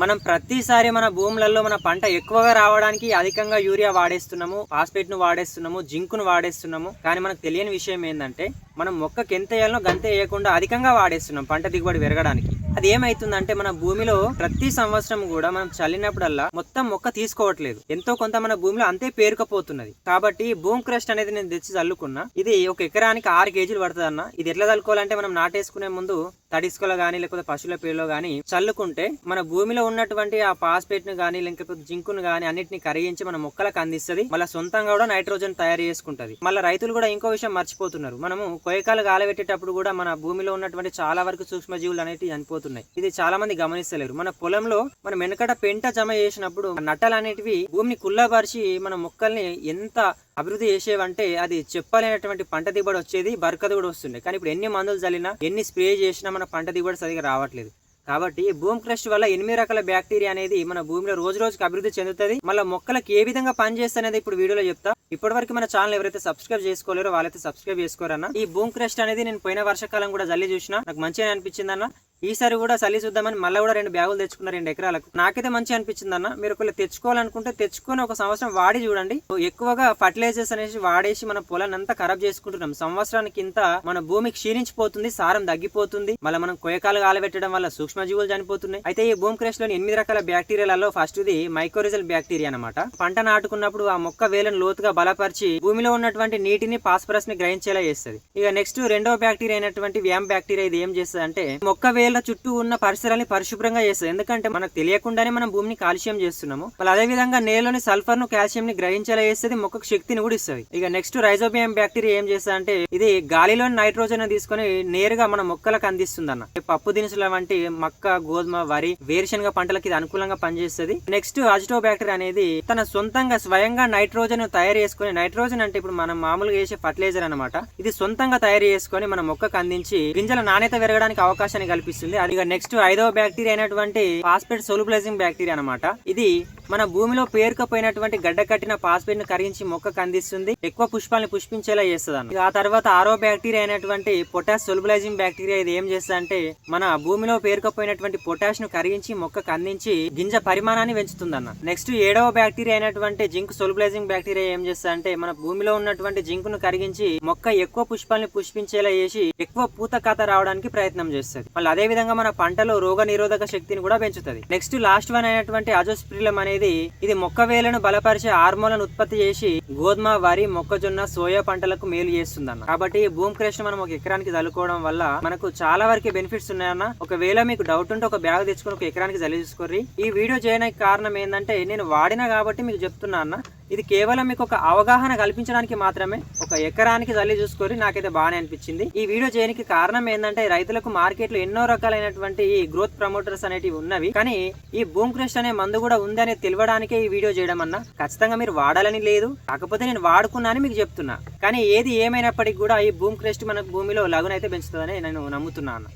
మనం ప్రతిసారి మన భూములలో మన పంట ఎక్కువగా రావడానికి అధికంగా యూరియా వాడేస్తున్నాము ఫాస్ఫేట్ను వాడేస్తున్నాము జింక్ను వాడేస్తున్నాము. కానీ మనకు తెలియని విషయం ఏంటంటే మనం మొక్కకి ఎంత వేయాలనో గంత వేయకుండా అధికంగా వాడేస్తున్నాం పంట దిగుబడి పెరగడానికి. అది ఏమైతుందంటే మన భూమిలో ప్రతి సంవత్సరం కూడా మనం చల్లినప్పుడల్లా మొత్తం మొక్క తీసుకోవట్లేదు. ఎంతో కొంత మన భూమిలో అంతే పేరుకపోతున్నది. కాబట్టి భూమి క్రస్ట్ అనేది నేను తెచ్చి చల్లుకున్నా ఇది ఒక ఎకరానికి ఆరు కేజీలు పడుతుంది అన్న ఇది ఎట్లా చల్లుకోవాలంటే మనం నాటేసుకునే ముందు తడిస్కలో కానీ లేకపోతే పశువుల పేరులో కానీ చల్లుకుంటే మన భూమిలో ఉన్నటువంటి ఆ పాస్పేట్ను కానీ లేకపోతే జింకును కానీ అన్నిటిని కరిగించి మన మొక్కలకు అందిస్తుంది. మళ్ళీ సొంతంగా కూడా నైట్రోజన్ తయారు చేసుకుంటది. మళ్ళీ రైతులు కూడా ఇంకో విషయం మర్చిపోతున్నారు. మనము కొయ్యకాలు గాలబెట్టేటప్పుడు కూడా మన భూమిలో ఉన్నటువంటి చాలా వరకు సూక్ష్మజీవులు అనేవి చనిపోతున్నాయి. ఇది చాలా మంది గమనిస్తలేరు. మన పొలంలో మనం వెనకట పెంట జమ చేసినప్పుడు నట్టలు అనేటివి భూమిని కుల్లబరిచి మన మొక్కల్ని ఎంత అభివృద్ధి చేసేవంటే అది చెప్పలేనటువంటి పంట దిగుబడి వచ్చేది బరకత కూడా వస్తుండే కానీ ఇప్పుడు ఎన్ని మందులు చల్లినా ఎన్ని స్ప్రే చేసినా మన పంట దిగుబడి సరిగా రావట్లేదు. కాబట్టి భూమి క్రష్ వల్ల ఎనిమిది రకాల బ్యాక్టీరియా అనేది మన భూమిలో రోజు రోజుకి అభివృద్ధి చెందుతుంది. మళ్ళీ మొక్కలకు ఏ విధంగా పనిచేస్తుంది ఇప్పుడు వీడియోలో చెప్తా. ఇప్పటి వరకు మన ఛానల్ ఎవరైతే సబ్స్క్రైబ్ చేసుకోలేరో వాళ్ళైతే సబ్స్క్రైబ్ చేసుకోరన్న. ఈ భూమి క్రష్ అనేది నేను పోయిన వర్షాకాలం కూడా జల్లి చూసిన. నాకు మంచిగా అనిపించింది అన్న ఈసారి కూడా చలి చూద్దామని మళ్ళీ కూడా రెండు బ్యాగులు తెచ్చుకున్న రెండు ఎకరాలకు. నాకైతే మంచి అనిపించింది అన్న. మీరు ఒకళ్ళు తెచ్చుకోవాలనుకుంటే తెచ్చుకొని ఒక సంవత్సరం వాడి చూడండి. ఎక్కువగా ఫర్టిలైజర్స్ అనేసి వాడేసి మన పొలాన్ని అంతా ఖరాబ్ చేసుకుంటున్నాం. సంవత్సరానికి ఇంత మన భూమి క్షీణించిపోతుంది సారం తగ్గిపోతుంది. మళ్ళీ మనం కొయకాలు కాలబెట్టడం వల్ల సూక్ష్మజీవులు చనిపోతున్నాయి. అయితే ఈ భూమి క్రేష్లోని ఎనిమిది రకాల బ్యాక్టీరియాలలో ఫస్ట్ ఇది మైక్రోరిజల్ బ్యాక్టీరియా అనమాట పంట నాటుకున్నప్పుడు ఆ మొక్క వేలను లోతుగా బలపరిచి భూమిలో ఉన్నటువంటి నీటిని పాస్పరస్ని గ్రహించేలా చేస్తుంది. ఇక నెక్స్ట్ రెండో బ్యాక్టీరియా అయినటువంటి వ్యామ్ బ్యాక్టీరియా ఇది ఏం చేస్తుంది అంటే మొక్క వేలు చుట్టూ ఉన్న పరిసరాన్ని పరిశుభ్రంగా చేస్తుంది. ఎందుకంటే మనకు తెలియకుండానే మనం భూమిని కాల్షియం చేస్తున్నాము. మళ్ళీ అదే విధంగా నేలలోని సల్ఫర్ను కాల్షియం ని గ్రహించేలా చేస్తుంది మొక్కకు శక్తిని కూడా ఇస్తుంది. ఇక నెక్స్ట్ రైజోబియం బ్యాక్టీరియా ఏం చేస్తా అంటే ఇది గాలిలోని నైట్రోజన్ తీసుకొని నేరుగా మన మొక్కలకు అందిస్తుంది అన్న పప్పు దినుసుల వంటి మక్క గోధుమ వరి వేరుశనగ పంటలకి ఇది అనుకూలంగా పనిచేస్తుంది. నెక్స్ట్ అజిటో బ్యాక్టీరియా అనేది తన సొంతంగా స్వయంగా నైట్రోజన్ తయారు చేసుకొని నైట్రోజన్ అంటే ఇప్పుడు మనం మామూలుగా వేసే ఫర్టిలైజర్ అనమాట ఇది సొంతంగా తయారు చేసుకొని మన మొక్కకు అందించి గింజల నాణ్యత పెరగడానికి అవకాశాన్ని కల్పిస్తుంది. అది ఇక నెక్స్ట్ ఐదవ బ్యాక్టీరియా అయినటువంటి ఫాస్ఫేట్ సొలుబులైజింగ్ బ్యాక్టీరియా అనమాట ఇది మన భూమిలో పేరుకపోయినటువంటి గడ్డ కట్టిన ఫాస్ఫేట్ను కరిగించి మొక్కకు అందిస్తుంది. ఎక్కువ పుష్పాలను పుష్పించేలా చేస్తుంది ఆ తర్వాత ఆరో బ్యాక్టీరియా అయినటువంటి పొటాష్ సొలుబులైజింగ్ బ్యాక్టీరియా ఇది ఏం చేస్తుంది అంటే మన భూమిలో పేరుకపోయినటువంటి పొటాష్ను కరిగించి మొక్కకు అందించి గింజ పరిమాణాన్ని పెంచుతుంది అన్న నెక్స్ట్ ఏడవ బ్యాక్టీరియా అయినటువంటి జింక్ సొలుబులైజింగ్ బ్యాక్టీరియా ఏం చేస్తుంది అంటే మన భూమిలో ఉన్నటువంటి జింక్ను కరిగించి మొక్క ఎక్కువ పుష్పాలను పుష్పించేలా చేసి ఎక్కువ పూత కథ రావడానికి ప్రయత్నం చేస్తుంది. మళ్ళీ అదే విధంగా మన పంటలో రోగ నిరోధక శక్తిని కూడా పెంచుతుంది. నెక్స్ట్ లాస్ట్ వన్ అయినటువంటి అజోస్ప్రిలం అనేది ఇది మొక్క వేలను బలపరిచే హార్మోన్లను ఉత్పత్తి చేసి గోధుమ వరి మొక్కజొన్న సోయా పంటలకు మేలు చేస్తుందన్న. కాబట్టి ఈ భూమి క్రేష్ మనం ఒక ఎకరానికి చల్లుకోవడం వల్ల మనకు చాలా వరకు బెనిఫిట్స్ ఉన్నాయన్న. ఒకవేళ మీకు డౌట్ ఉంటే ఒక బ్యాగ్ తెచ్చుకొని ఒక ఎకరానికి చల్లి చూసుకోర్రి. ఈ వీడియో చేయడానికి కారణం ఏంటంటే నేను వాడినా కాబట్టి మీకు చెప్తున్నా అన్న. ఇది కేవలం మీకు ఒక అవగాహన కల్పించడానికి మాత్రమే. ఒక ఎకరానికి చల్లి చూసుకొని నాకైతే బాగానే అనిపించింది. ఈ వీడియో చేయడానికి కారణం ఏంటంటే రైతులకు మార్కెట్లో ఎన్నో రకాలైనటువంటి ఈ గ్రోత్ ప్రమోటర్స్ అనేటివి ఉన్నవి. కానీ ఈ భూమ్ క్రెస్ట్ అనే మందు కూడా ఉంది అనేది తెలియడానికే ఈ వీడియో చేయడం అన్న ఖచ్చితంగా మీరు వాడాలని లేదు. కాకపోతే నేను వాడుకున్నా మీకు చెప్తున్నా. కానీ ఏది ఏమైనప్పటికీ కూడా ఈ భూమ్ క్రెస్ట్ మన భూమిలో లగునైతే పెంచుతుందని నేను నమ్ముతున్నాను